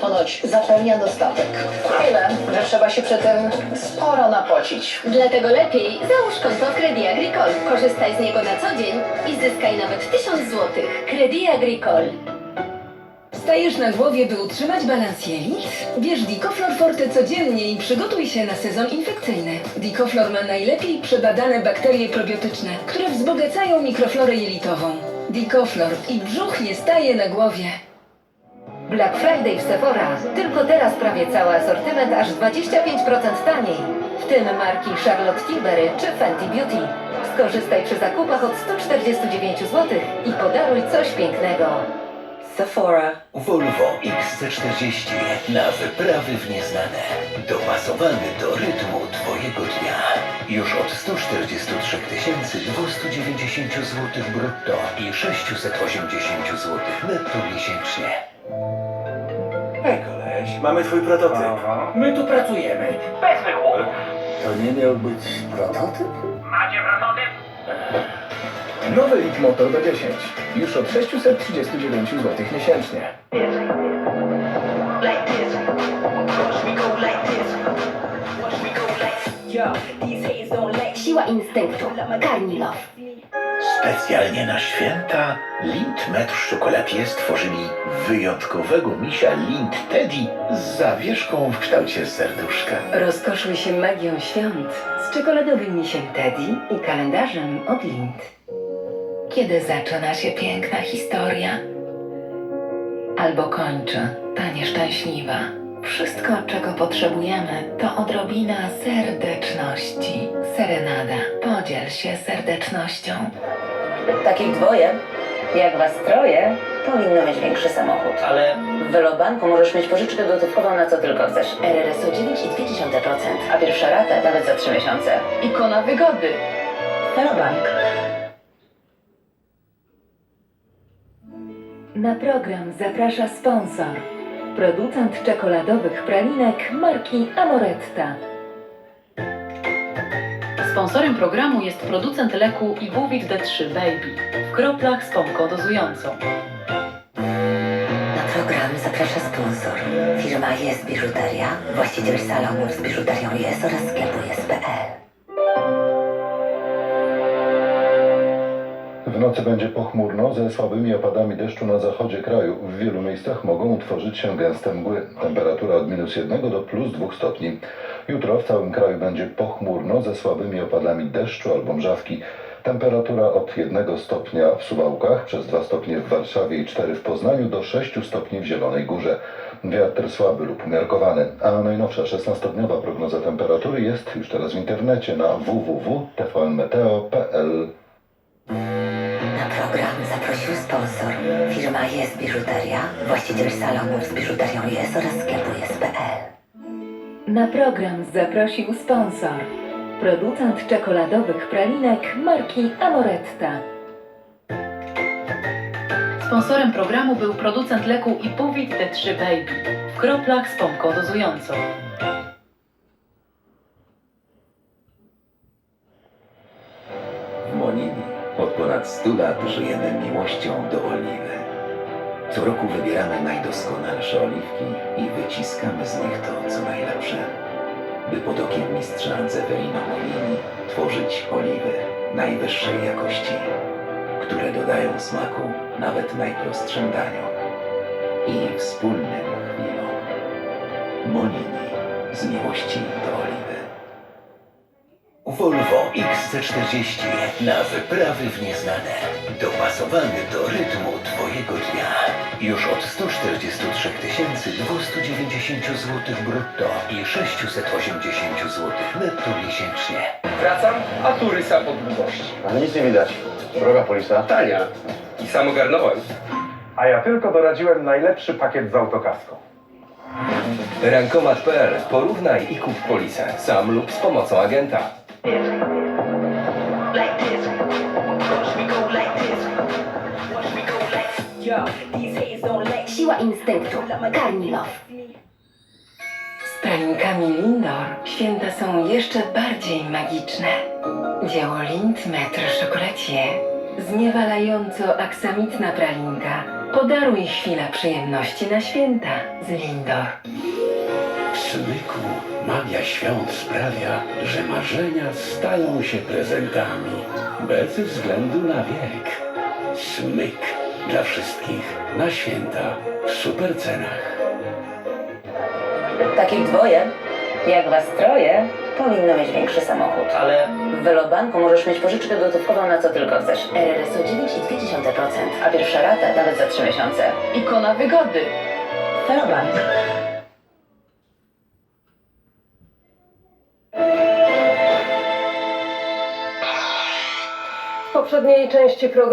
ponoć zapewnia dostatek. Tyle, że trzeba się przy tym sporo napocić. Dlatego lepiej załóż konto w Credit Agricole. Korzystaj z niego na co dzień i zyskaj nawet 1000 zł. Credit Agricole. Stajesz na głowie, by utrzymać balans jelit? Bierz Dicoflor Forte codziennie i przygotuj się na sezon infekcyjny. Dicoflor ma najlepiej przebadane bakterie probiotyczne, które wzbogacają mikroflorę jelitową. Dicoflor i brzuch nie staje na głowie. Black Friday w Sephora. Tylko teraz prawie cały asortyment aż 25% taniej. W tym marki Charlotte Tilbury czy Fenty Beauty. Skorzystaj przy zakupach od 149 zł i podaruj coś pięknego. Sephora. Volvo XC40 na wyprawy w nieznane. Dopasowany do rytmu Twojego dnia. Już od 143 290 zł brutto i 680 zł netto miesięcznie. Hej koleś, mamy twój prototyp. My tu pracujemy. Bez wygłupów. To nie miał być prototyp? Macie prototyp? Nowy Leap Motor B10. Już od 639 zł miesięcznie. Siła instynktu. Karnilow. Specjalnie na święta Lind Metr Chocolatier stworzyli wyjątkowego misia Lind Teddy z zawieszką w kształcie serduszka. Rozkoszuj się magią świąt z czekoladowym misiem Teddy i kalendarzem od Lind. Kiedy zaczyna się piękna historia? Albo kończy ta nieszczęśliwa? Wszystko, czego potrzebujemy, to odrobina serdeczności. Się serdecznością. Takich dwoje, jak was troje, powinno mieć większy samochód. Ale W Velobanku możesz mieć pożyczkę gotówkową na co tylko chcesz. RRSO 9,2%, a pierwsza rata nawet za 3 miesiące. Ikona wygody. Velobank. Na program zaprasza sponsor. Producent czekoladowych pralinek marki Amoretta. Sponsorem programu jest producent leku Ibuvit D3 Baby w kroplach z pompką dozującą. Na program zaprasza sponsor. Firma Jest Biżuteria, właściciel salonu z biżuterią Jest oraz sklepu Jest.pl. W nocy będzie pochmurno ze słabymi opadami deszczu na zachodzie kraju. W wielu miejscach mogą utworzyć się gęste mgły. Temperatura od minus 1 do plus 2 stopni. Jutro w całym kraju będzie pochmurno ze słabymi opadami deszczu albo mrzawki. Temperatura od 1 stopnia w Suwałkach, przez 2 stopnie w Warszawie i 4 w Poznaniu do 6 stopni w Zielonej Górze. Wiatr słaby lub umiarkowany, a najnowsza 16-dniowa prognoza temperatury jest już teraz w internecie na www.tvnmeteo.pl. Na program zaprosił sponsor. Firma Jest Biżuteria, właściciel salonu z biżuterią Jest oraz sklepu Jest.pl. Na program zaprosił sponsor. Producent czekoladowych pralinek marki Amoretta. Sponsorem programu był producent leku Ibuvit D3 Baby w kroplach z pompką dozującą. W Monini od ponad 100 lat żyjemy miłością do oliwy. Co roku wybieramy najdoskonalsze oliwki i wyciskamy z nich to, co najlepsze. By pod okiem mistrza Zeverino Monini tworzyć oliwy najwyższej jakości, które dodają smaku nawet najprostszym daniom i wspólnym chwilom. Monini z miłości do oliwy. Volvo XC40 na wyprawy w nieznane. Dopasowany do rytmu Twojego dnia. Już od 143 290 zł brutto i 680 zł netto miesięcznie. Wracam, a tu rysa po długości. Ale nic nie widać. Droga polisa. Tania. I sam ogarnąłem. A ja tylko doradziłem najlepszy pakiet z autokaską. Rankomat.pl. Porównaj i kup polisę. Sam lub z pomocą agenta. Siła instynktu. Z pralinkami Lindor święta są jeszcze bardziej magiczne. Dzieło Lind Metr Chocolatier. Zniewalająco aksamitna pralinka. Podaruj chwilę przyjemności na święta z Lindor. Smyku, magia świąt sprawia, że marzenia stają się prezentami. Bez względu na wiek. Smyk dla wszystkich na święta w super cenach. Takich dwoje, jak was troje, powinno mieć większy samochód. Ale W Velobanku możesz mieć pożyczkę gotówkową na co tylko chcesz. RRSO 9,2%, a pierwsza rata nawet za 3 miesiące. Ikona wygody. Velobank. Poprzedniej części programu